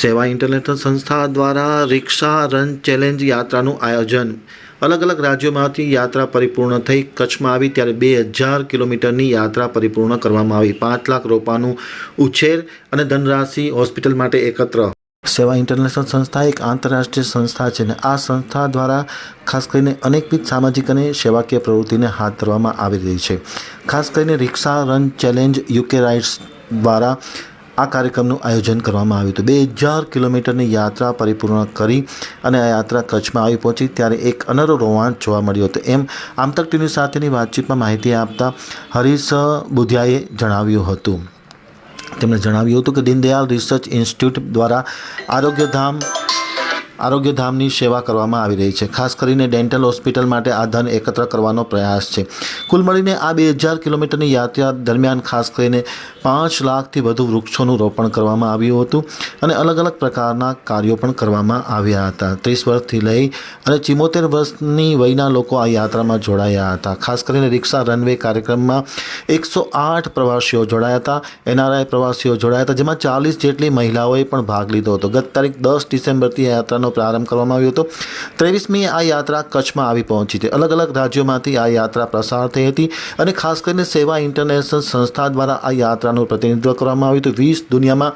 સેવા ઇન્ટરનેશનલ સંસ્થા દ્વારા રિક્ષા રન ચેલેન્જ યાત્રાનું આયોજન. અલગ અલગ રાજ્યોમાંથી યાત્રા પરિપૂર્ણ થઈ કચ્છમાં આવી ત્યારે બે હજાર કિલોમીટરની યાત્રા પરિપૂર્ણ કરવામાં આવી. પાંચ લાખ રોપાનું ઉછેર અને ધનરાશિ હોસ્પિટલ માટે એકત્ર. સેવા ઇન્ટરનેશનલ સંસ્થા એક આંતરરાષ્ટ્રીય સંસ્થા છે અને આ સંસ્થા દ્વારા ખાસ કરીને અનેકવિધ સામાજિક અને સેવાકીય પ્રવૃત્તિને હાથ ધરવામાં આવી રહી છે. ખાસ કરીને rickshaw run challenge UK rides દ્વારા આ કાર્યક્રમનું આયોજન કરવામાં આવ્યું હતું. બે હજાર કિલોમીટરની યાત્રા પરિપૂર્ણ કરી અને આ યાત્રા કચ્છમાં આવી પહોંચી ત્યારે એક અનરો રોમાંચ જોવા મળ્યો હતો. એમ આમતક ટીવી સાથેની વાતચીતમાં માહિતી આપતા હરીશ બુધિયાએ જણાવ્યું હતું. તેમણે જણાવ્યું હતું કે દીનદયાળ રિસર્ચ ઇન્સ્ટિટ્યૂટ દ્વારા આરોગ્યધામ આરોગ્યધામની સેવા કરવામાં આવી રહી છે. ખાસ કરીને ડેન્ટલ હોસ્પિટલ માટે આ ધન એકત્ર કરવાનો પ્રયાસ છે. કુલ મળીને આ બે હજાર કિલોમીટરની યાત્રા દરમિયાન ખાસ કરીને પાંચ લાખથી વધુ વૃક્ષોનું રોપણ કરવામાં આવ્યું હતું અને અલગ અલગ પ્રકારના કાર્યો પણ કરવામાં આવ્યા હતા. ત્રીસ વર્ષથી લઈ અને ચિમોતેર વર્ષની વયના લોકો આ યાત્રામાં જોડાયા હતા. ખાસ કરીને રિક્ષા રનવે કાર્યક્રમમાં એકસો આઠ પ્રવાસીઓ જોડાયા હતા. એનઆરઆઈ પ્રવાસીઓ જોડાયા હતા, જેમાં ચાલીસ જેટલી મહિલાઓએ પણ ભાગ લીધો હતો. ગત તારીખ દસ ડિસેમ્બરથી આ પ્રારંભ કરવામાં આવ્યો હતો. ત્રેવીસમી આ યાત્રા કચ્છમાં આવી પહોંચી હતી. અલગ અલગ રાજ્યોમાંથી આ યાત્રા પ્રસાર થઈ હતી અને ખાસ કરીને સેવા ઇન્ટરનેશનલ સંસ્થા દ્વારા આ યાત્રાનું પ્રતિનિધિત્વ કરવામાં આવ્યું હતું. વીસ દુનિયામાં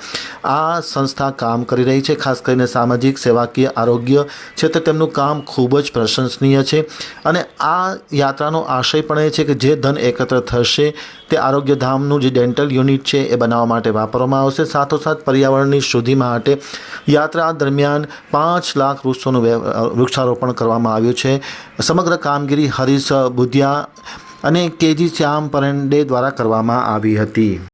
આ સંસ્થા કામ કરી રહી છે. ખાસ કરીને સામાજિક, સેવાકીય, આરોગ્ય ક્ષેત્રે તેમનું કામ ખૂબ જ પ્રશંસનીય છે. અને આ યાત્રાનો આશય પણ એ છે કે જે ધન એકત્ર થશે તે આરોગ્યધામનું જે ડેન્ટલ યુનિટ છે એ બનાવવા માટે વાપરવામાં આવશે. સાથોસાથ પર્યાવરણની શુદ્ધિ માટે યાત્રા દરમિયાન પાંચ લાખ વૃક્ષોનું વૃક્ષારોપણ કરવામાં આવ્યું છે. સમગ્ર કામગીરી હરીશ બુધિયા અને કેજી શ્યામ પરંડે દ્વારા કરવામાં આવી હતી.